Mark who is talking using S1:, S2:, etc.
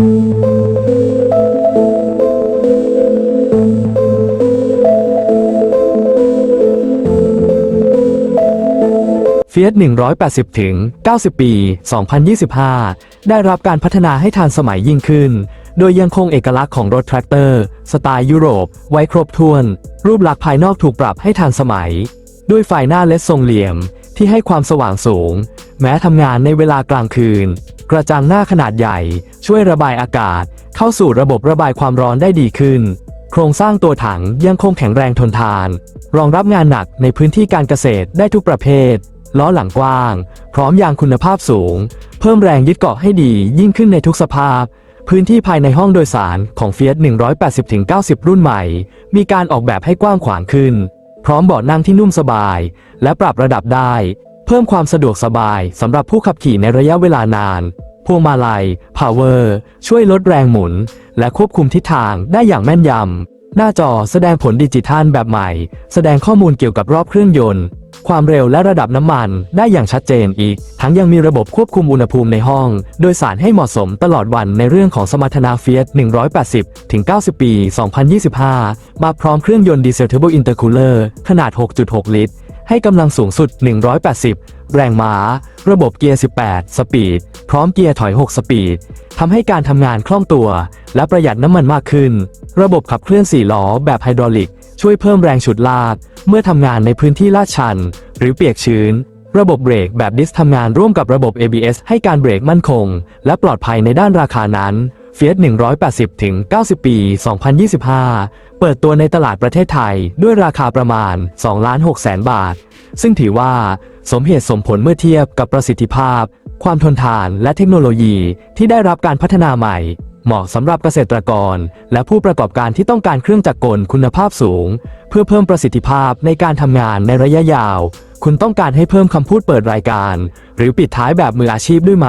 S1: เฟียส180 ถึง 90 ปี 2025 ได้รับการพัฒนาให้ทันสมัยยิ่งขึ้น โดยยังคงเอกลักษณ์ของรถแทรกเตอร์ สไตล์ยุโรป ไว้ครบถ้วน รูปลักษณ์ภายนอกถูกปรับให้ทันสมัย ด้วยไฟหน้าเลสทรงเหลี่ยมที่ให้ความสว่างสูง แม้ทำงานในเวลากลางคืน กระจังหน้าขนาดใหญ่ ช่วยระบายอากาศ เข้าสู่ระบบระบายความร้อนได้ดีขึ้น โครงสร้างตัวถังยังคงแข็งแรงทนทาน รองรับงานหนักในพื้นที่การเกษตรได้ทุกประเภท ล้อหลังกว้าง พร้อมยางคุณภาพสูง เพิ่มแรงยึดเกาะให้ดียิ่งขึ้นในทุกสภาพ พื้นที่ภายในห้องโดยสารของเฟียส180-90 รุ่นใหม่ มีการออกแบบให้กว้างขวางขึ้น พร้อมเบาะนั่งที่นุ่มสบาย และปรับระดับได้ พิ่มความสะดวกสบายสำหรับผู้ขับขี่ในระยะเวลานาน พวงมาลัย power ช่วยลดแรงหมุน และควบคุมทิศทางได้อย่างแม่นยำ หน้าจอแสดงผลดิจิทัลแบบใหม่ แสดงข้อมูลเกี่ยวกับรอบเครื่องยนต์ ความเร็วและระดับน้ำมันได้อย่างชัดเจนอีก ทั้งยังมีระบบควบคุมอุณหภูมิในห้อง โดยสารให้เหมาะสมตลอดวันในเรื่องของสมรรถนะเฟียส180 ถึง 90 ปี 2025 มาพร้อมเครื่องยนต์ดีเซลเทอร์โบอินเตอร์คูลเลอร์ขนาด 6.6 ลิตร ให้กำลังสูงสุด 180 แรงม้า ระบบเกียร์ 18 สปีด พร้อมเกียร์ถอย 6 สปีด ทำให้การทำงานคล่องตัว และประหยัดน้ำมันมากขึ้น ระบบขับเคลื่อน 4 ล้อแบบไฮดรอลิก ช่วยเพิ่มแรงฉุดลากเมื่อทำงานในพื้นที่ลาดชัน หรือเปียกชื้น ระบบเบรกแบบดิสทำงานร่วมกับระบบ ABS ให้การเบรกมั่นคง และปลอดภัยในด้านราคานั้น เฟียส180 ถึง 90 ปี 2025 เปิดตัวในตลาดประเทศไทยด้วยราคาประมาณ 2 ล้าน6แสนบาท ซึ่งถือว่าสมเหตุสมผลเมื่อเทียบกับประสิทธิภาพ ความทนทานและเทคโนโลยีที่ได้รับการพัฒนาใหม่ เหมาะสำหรับเกษตรกร และผู้ประกอบการที่ต้องการเครื่องจักรกลคุณภาพสูง เพื่อเพิ่มประสิทธิภาพในการทำงานในระยะยาว คุณต้องการให้เพิ่มคำพูดเปิดรายการ หรือปิดท้ายแบบมืออาชีพด้วยไหม